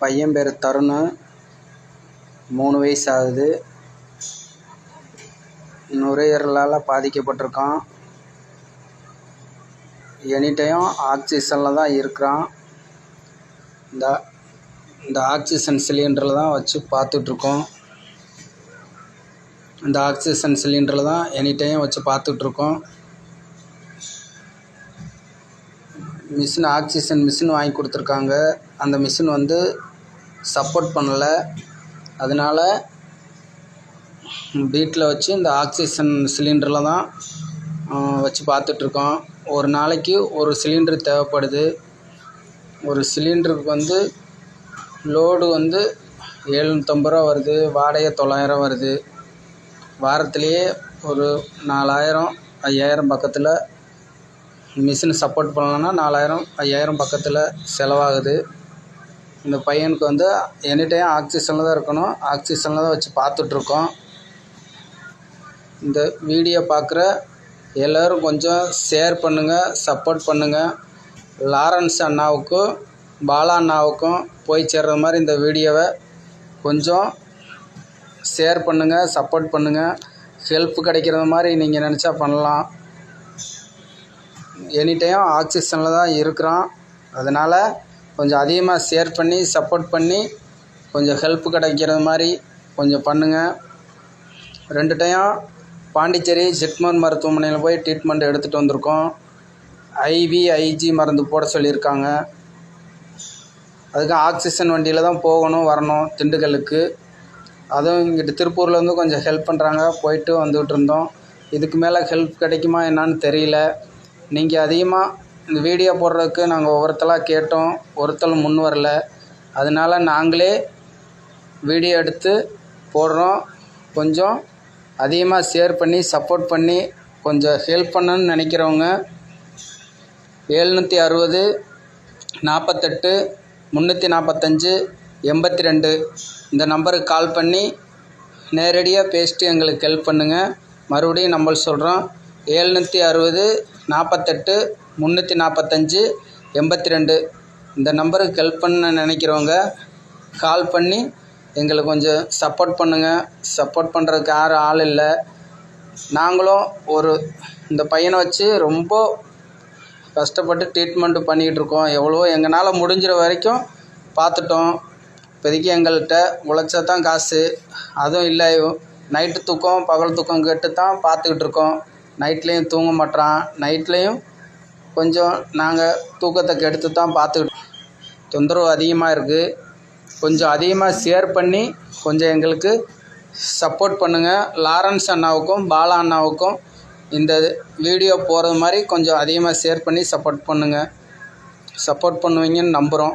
பையன் பேர் தருண். மூணு வயசு ஆகுது நுரையீரலால் பாதிக்கப்பட்டிருக்கான். எனிடைம் ஆக்சிஜனில் தான் இருக்கிறான். இந்த இந்த ஆக்சிஜன் சிலிண்டரில் தான் வச்சு பார்த்துட்ருக்கோம். இந்த ஆக்சிஜன் சிலிண்டரில் தான் எனி டைம் வச்சு பார்த்துட்ருக்கோம். மிஷின் ஆக்சிஜன் மிஷின் வாங்கி கொடுத்துருக்காங்க. அந்த மிஷின் வந்து சப்போர்ட் பண்ணலை. அதனால் வீட்டில் வச்சு இந்த ஆக்சிஜன் சிலிண்டரில் தான் வச்சு பார்த்துட்ருக்கோம். ஒரு நாளைக்கு ஒரு சிலிண்டர் தேவைப்படுது. ஒரு சிலிண்டருக்கு வந்து லோடு வந்து எழுநூற்றம்பது ரூபா வருது வாடகை தொள்ளாயிரம் வருது. வாரத்துலேயே ஒரு நாலாயிரம் ஐயாயிரம் பக்கத்தில் மிஷின் சப்போர்ட் பண்ணலன்னா நாலாயிரம் ஐயாயிரம் பக்கத்தில் செலவாகுது. இந்த பையனுக்கு வந்து எனி டைம் ஆக்சிஜனில் தான் இருக்கணும். ஆக்சிஜனில் தான் வச்சு பார்த்துட்ருக்கோம். இந்த வீடியோ பார்க்குற எல்லோரும் கொஞ்சம் ஷேர் பண்ணுங்கள் சப்போர்ட் பண்ணுங்கள் லாரன்ஸ் அண்ணாவுக்கும் பாலா அண்ணாவுக்கும் போய் சேர்ற மாதிரி இந்த வீடியோவை கொஞ்சம் ஷேர் பண்ணுங்கள் சப்போர்ட் பண்ணுங்கள் ஹெல்ப் கிடைக்கிற மாதிரி நீங்கள் நினச்சா பண்ணலாம். எனி டைம் ஆக்சிஜனில் தான் இருக்கிறான். அதனால் கொஞ்சம் அதிகமாக ஷேர் பண்ணி சப்போர்ட் பண்ணி கொஞ்சம் ஹெல்ப் கிடைக்கிற மாதிரி கொஞ்சம் பண்ணுங்கள் ரெண்டு டைம் பாண்டிச்சேரி ஜிப்மர் மருத்துவமனையில் போய் ட்ரீட்மெண்ட் எடுத்துகிட்டு வந்திருக்கோம். ஐவி ஐஜி மருந்து போட சொல்லியிருக்காங்க. அதுக்கு ஆக்சிஜன் வண்டியில் தான் போகணும் வரணும் திண்டுக்கல்லுக்கு. அதுவும் இங்கிட்டு திருப்பூர்லேருந்து கொஞ்சம் ஹெல்ப் பண்ணுறாங்க போயிட்டு வந்துகிட்டு இருந்தோம். இதுக்கு மேலே ஹெல்ப் கிடைக்குமா என்னான்னு தெரியல. நீங்கள் அதிகமாக இந்த வீடியோ போடுறதுக்கு நாங்கள் ஒவ்வொருத்தலாக கேட்டோம் ஒருத்தர் முன் வரல. அதனால நாங்களே வீடியோ எடுத்து போடுறோம். கொஞ்சம் அதிகமாக ஷேர் பண்ணி சப்போர்ட் பண்ணி கொஞ்சம் ஹெல்ப் பண்ணணும்னு நினைக்கிறவங்க ஏழ்நூற்றி அறுபது நாற்பத்தெட்டு முந்நூற்றி நாற்பத்தஞ்சு எண்பத்தி ரெண்டு இந்த நம்பருக்கு கால் பண்ணி நேரடியாக பேசிட்டு எங்களுக்கு ஹெல்ப் பண்ணுங்கள் மறுபடியும் நம்ம சொல்கிறோம் ஏழ்நூற்றி அறுபது நாற்பத்தெட்டு முந்நூற்றி நாற்பத்தஞ்சு எண்பத்தி ரெண்டு இந்த நம்பருக்கு ஹெல்ப் பண்ண நினைக்கிறவங்க கால் பண்ணி எங்களுக்கு கொஞ்சம் சப்போர்ட் பண்ணுங்கள் சப்போர்ட் பண்ணுறதுக்கு யாரும் ஆள் இல்லை. நாங்களும் ஒரு இந்த பையனை வச்சு ரொம்ப கஷ்டப்பட்டு ட்ரீட்மெண்ட்டு பண்ணிக்கிட்டு இருக்கோம். எவ்வளவோ எங்களால் முடிஞ்சிற வரைக்கும் பார்த்துட்டோம். இப்போதைக்கு எங்கள்கிட்ட உழைச்சா தான் காசு. அதுவும் இல்லை நைட்டு தூக்கம் பகல் தூக்கம் கேட்டு தான் பார்த்துக்கிட்டு இருக்கோம். நைட்லேயும் தூங்க மாட்றான். நைட்லேயும் கொஞ்சம் நாங்கள் தூக்கத்தை கெடுத்து தான் பார்த்துக்கிட்டு தொந்தரவு அதிகமாக இருக்குது கொஞ்சம் அதிகமாக ஷேர் பண்ணி கொஞ்சம் எங்களுக்கு சப்போர்ட் பண்ணுங்கள் லாரன்ஸ் அண்ணாவுக்கும் பாலா அண்ணாவுக்கும் இந்த வீடியோ போகிறது மாதிரி கொஞ்சம் அதிகமாக ஷேர் பண்ணி சப்போர்ட் பண்ணுங்கள் சப்போர்ட் பண்ணுவீங்கன்னு நம்புகிறோம்